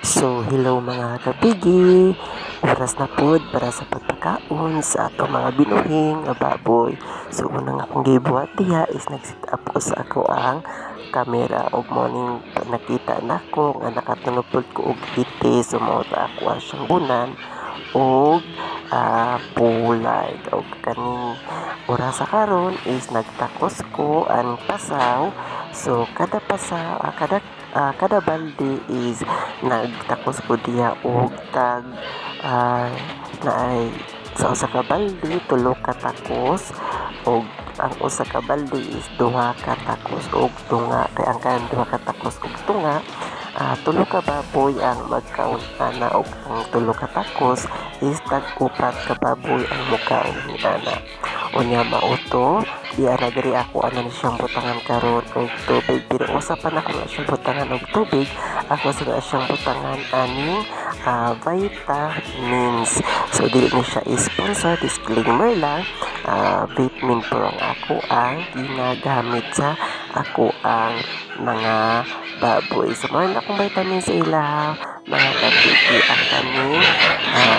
So, hello mga kapigi. Oras na pod para sa pagpakaon sa ato mga binuhing nga baboy. So, unang akong gibuhat diha is nag-set up ko sa ako ang kamera og morning nakita na ko nga nakatunupod ko og ite so mao ta ako siyang bunan og ah, pulay og kaning oras sa karon is nagtakos ko ang pasaw so kada pasaw ah, kada ah, kada balde is nagtakos ko diha og tag ah, naay sa usa ka balde tulo ka takos og ang usa ka balde is duha ka takos og tunga kay ang kanang duha ka takos og tunga ah, tulo ka baboy ang magkaon ana og ang tulo ka takos is tag upat ka baboy ang mukaon ni ana unya mauto. Di ara diri ako ano ni siyang butangan karon. Og tubig pero usapan ako na siyang butangan og tubig ako sa siyang butangan aning ah, vitamins. So dili ni siya sponsor disclaimer lang ah, vitamin pro ang ako ang ginagamit sa ako ang mga baboy. So meron akong vitamin sa ilaw mga kapiti ang kaning ah,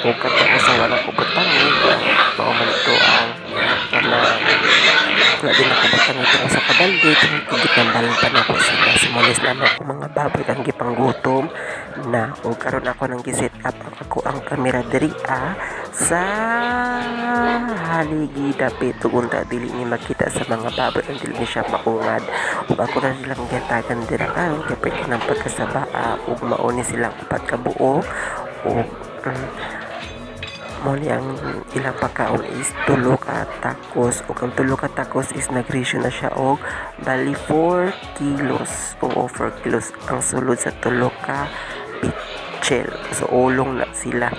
o katong sa wala ko butang ni mao man ito ang kanang wala din ako butang ito sa kabalde tigit ng balang pa na ko sila sumulis na ako mga baboy ang gipanggutom na. O karon ako nang giset up. Ako ang kamera diri ah, sa haligi dapit tugon ta dili ni makita sa mga baboy ang dili siya maungad. Ug ako na silang gatagan dira karon kay pwede nang pagkasabaa ug mauni silang upat ka buo um, mo ni ang ilang pagkaon is tulo ka takos. Ug ang tulo ka takos is nagresyo na siya og bali 4 kilos. O 4 kilos ang sulod sa tulo ka pitchel so ulong na sila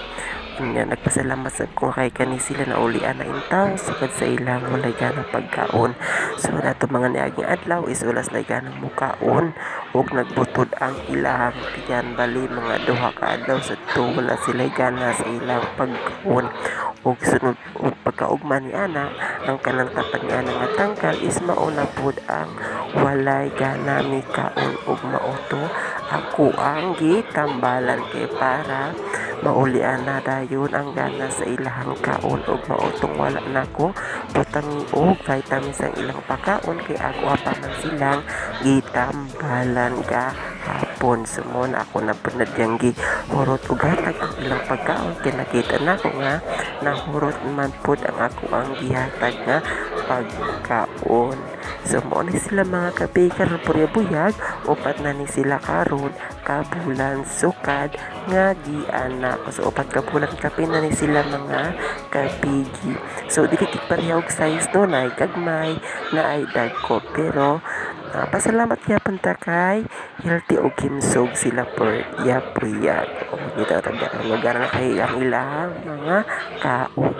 nga nagpasalamat sa kung kay kani sila na ulian na intaw sugad sa ilang walay ganang pagkaon. So nato mga niaging adlaw is wala sila ganang mukaon ug nagbutod ang ilang tiyan. Bali mga duha ka adlaw sa to wala sila gana sa ilang pagkaon. Ug sunod ug pagkaugma ni ana ang kanang tapat ni ana nga tangkal is mauna pod ang walay gana mi kaon ug mauto ako ang gitambalan kay para maulian na dayon. Ang gana sa ilahang kaon ug mautong wala nako. Butangi og vitamins ang ilang pagkaon kay ako pa man silang gitambalan ka hapon. Sumon ako na punad yang gi hurot ug hatag ang ilang pagkaon kay nakita nako nga nahurot man pud ang ako ang gihatag nga pagkaon. So mo ni sila mga purya buyag upat na ni sila karon kabulan sukad nga giana so upat ka bulan kapin na ni sila mga kapigi so dili gid pareha og size no na gagmay na ay dagko. Pero ah, pasalamat gyapon ta kay healthy og kimsog sila per ya puyag o kita taga magara na kay ang ilang mga kaon